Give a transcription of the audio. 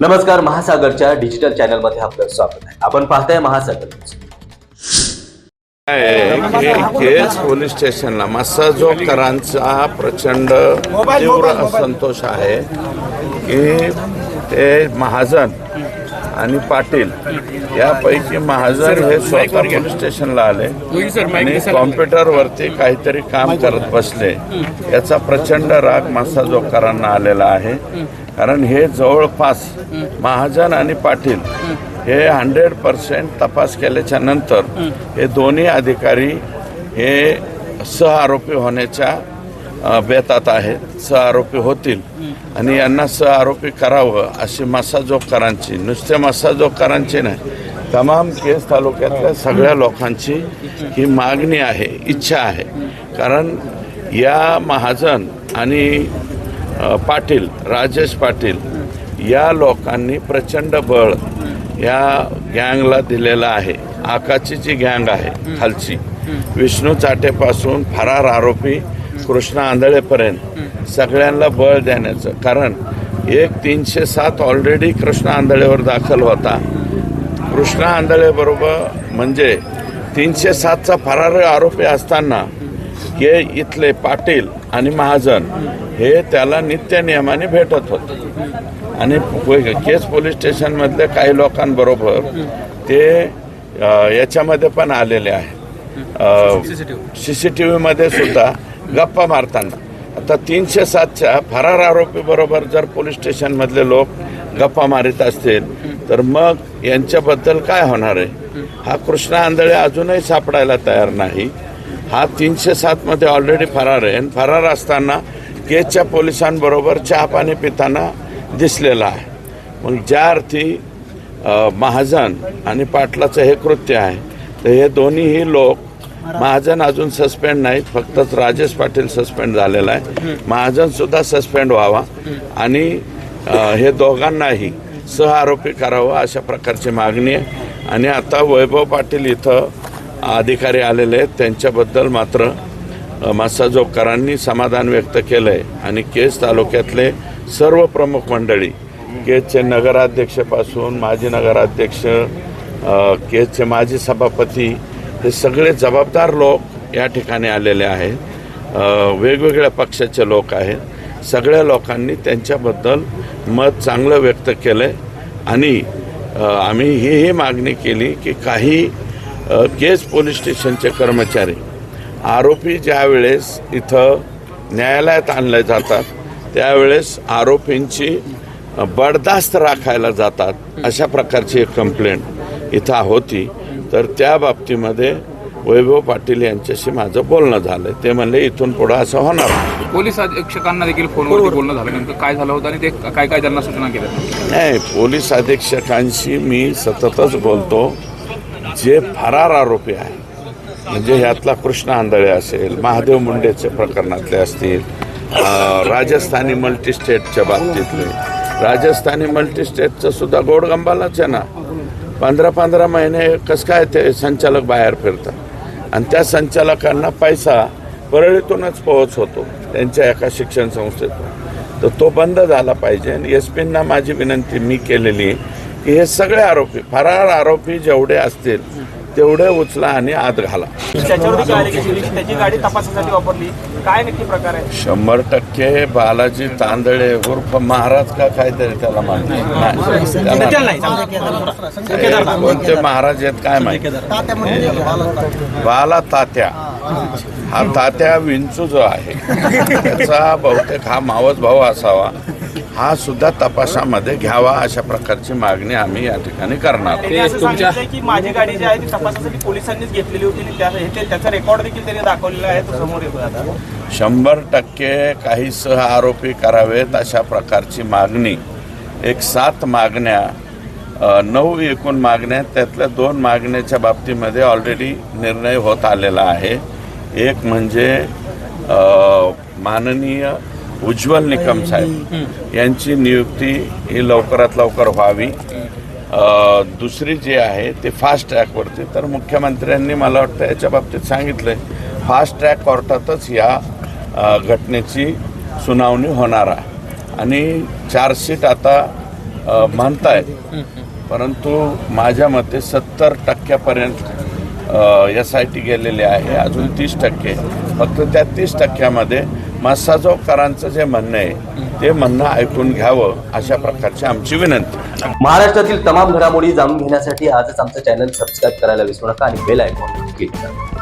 नमस्कार महासागरच्या डिजिटल चॅनलमध्ये आपलं स्वागत आहे. आपण पाहताय महासागर केज पोलीस स्टेशनला मसाजोकरांचा प्रचंड तीव्र असंतोष आहे. की ते महाजन आणि पाटील यापैकी महाजन हे स्वतः पोलीस स्टेशनला आले. आणि कॉम्प्युटरवरती काहीतरी काम करत बसले. याचा प्रचंड राग मसाजोगकरांना आलेला आहे. कारण हे जवळपास महाजन आणि पाटील हे हंड्रेड पर्सेंट तपास केल्याच्यानंतर हे दोन्ही अधिकारी हे सहआरोपी होण्याच्या अ, बेतात आहेत सहआरोपी होतील. आणि यांना सहआरोपी करावं अशी मसाजोगकरांची नुसत्या मसाजोगकरांची नाही तमाम केस तालुक्यातल्या सगळ्या लोकांची ही मागणी आहे इच्छा आहे. कारण या महाजन आणि पाटील राजेश पाटील या लोकांनी प्रचंड बळ या गँगला दिलेलं आहे. आकाची जी गँग आहे खालची. विष्णू चाटेपासून फरार आरोपी कृष्णा आंधळेपर्यंत. सगळ्यांना बळ देण्याचं. कारण एक तीनशे सात ऑलरेडी कृष्णा आंधळेवर दाखल होता. कृष्णा आंधळेबरोबर म्हणजे तीनशे सातचा फरार आरोपी असताना हे इथले पाटील आणि महाजन हे त्याला नित्य नियमाने भेटत होते. आणि केस पोलीस स्टेशनमधल्या काही लोकांबरोबर ते याच्यामध्ये पण आलेले आहेत. सी सी टी व्हीमध्ये सुद्धा गप्पा मारताना. आता तीनशे सातच्या फरार आरोपी बरोबर जर पोलीस स्टेशनमधले लोक गप्पा मारित असतील तर मग यांच्याबद्दल काय होणार आहे? हा कृष्णा आंधळे अजूनही सापडायला तयार नाही. हा तीनशे सातमध्ये ऑलरेडी फरार आहे. आणि फरार असताना केसच्या पोलिसांबरोबर चहा पाणी पिताना दिसलेला आहे. मग ज्या अर्थी महाजन आणि पाटलाचं हे कृत्य आहे तर हे दोन्हीही लोक महाजन अजून सस्पेंड नाहीत फक्त राजेश पाटील सस्पेंड झालेला आहे. महाजन सुद्धा सस्पेंड व्हावा. आणि हे दोघांनाही सहआरोपी करावं अशा प्रकारची मागणी आहे. आणि आता वैभव पाटील इथं अधिकारी आलेले आहेत. त्यांच्याबद्दल मात्र अ, मसाजोगकरांनी समाधान व्यक्त केलं आहे आणि केस तालुक्यातले सर्व प्रमुख मंडळी केजचे नगराध्यक्षपासून माजी नगराध्यक्ष केजचे माजी सभापती हे सगळे जबाबदार लोक या ठिकाणी आलेले आहेत. वेगवेगळ्या पक्षाचे लोक आहेत. सगळ्या लोकांनी त्यांच्याबद्दल मत चांगलं व्यक्त केलं आहे आणि आम्ही ही ही मागणी केली की काही केस पोलीस स्टेशनचे कर्मचारी आरोपी ज्यावेळेस इथं न्यायालयात आणले जातात त्यावेळेस आरोपींची बडदास्त राखायला जातात अशा प्रकारची एक कंप्लेंट इथं होती. तर त्या बाबतीमध्ये वैभव पाटील यांच्याशी माझं बोलणं झालं. ते म्हणले इथून पुढं असं होणार. पोलीस अधीक्षकांना देखील फोनवरती बोलणं झालं नेमकं काय झालं होतं आणि ते काय काय त्यांना सूचना केल्या? नाही पोलीस अधीक्षकांशी मी सततच बोलतो. जे फरार आरोपी आहे म्हणजे ह्यातला कृष्ण आंधळे असेल महादेव मुंडेचे प्रकरणातले असतील राजस्थानी मल्टीस्टेटच्या बाबतीतले. राजस्थानी मल्टीस्टेटचं सुद्धा गोडगंबालाच आहे ना. पंधरा पंधरा महिने कसं काय ते संचालक बाहेर फिरतात. आणि त्या संचालकांना पैसा परळीतूनच पोहोच होतो त्यांच्या एका शिक्षण संस्थेतून. तर तो बंद झाला पाहिजे आणि एस पींना माझी विनंती मी केलेली की हे सगळे आरोपी फरार आरोपी जेवढे असतील तेवढे उचला आणि आत घाला. त्याच्यावरती कळाले की पोलीस त्याची गाडी तपासासाठी वापरली. काय नक्की प्रकार आहे? शंभर टक्के बालाजी तांदळे उर्फ महाराज का काहीतरी त्याला माहिती कोणते महाराज आहेत काय माहिती? बाला तात्या. हा. तात्या विंचू जो आहे त्याचा बहुतेक हा मावस भाऊ असावा. हा सुद्धा तपासामध्ये घ्यावा अशा प्रकारची मागणी आम्ही या ठिकाणी करणार की माझी गाडी जी आहे ती तपासासाठी पोलिसांनीच घेतलेली होती हे- त्याचा रेकॉर्ड देखील त्यांनी दाखवलेला आहे तो समोर येतो शंभर टक्के काही सह आरोपी करावेत अशा प्रकारची मागणी. एक सात मागण्या नऊ एकूण मागण्या त्यातल्या दोन मागण्याच्या बाबतीमध्ये ऑलरेडी निर्णय होत आलेला आहे. एक म्हणजे माननीय उज्ज्वल निकम साहेब. यांची नियुक्ती ही लवकरात लवकर व्हावी. दुसरी जी आहे ती फास्ट ट्रॅकवरती तर मुख्यमंत्र्यांनी मला वाटतं याच्या बाबतीत सांगितलंय फास्ट ट्रॅक कोर्टातच या घटनेची सुनावणी होणार आहे. आणि चार्जशीट आता अ, म्हणतायत. परंतु माझ्या मते सत्तर टक्क्यापर्यंत एस आय टी गेलेले आहे. अजून तीस टक्के. फक्त त्या तीस टक्क्यामध्ये मस्साजोगकरांचं जे म्हणणं आहे ते म्हणणं ऐकून घ्यावं अशा प्रकारची आमची विनंती. महाराष्ट्रातील तमाम घडामोडी जाणून घेण्यासाठी आजच आमचं चॅनल सबस्क्राईब करायला विसरू नका आणि बेल आयकॉन क्लिक करा.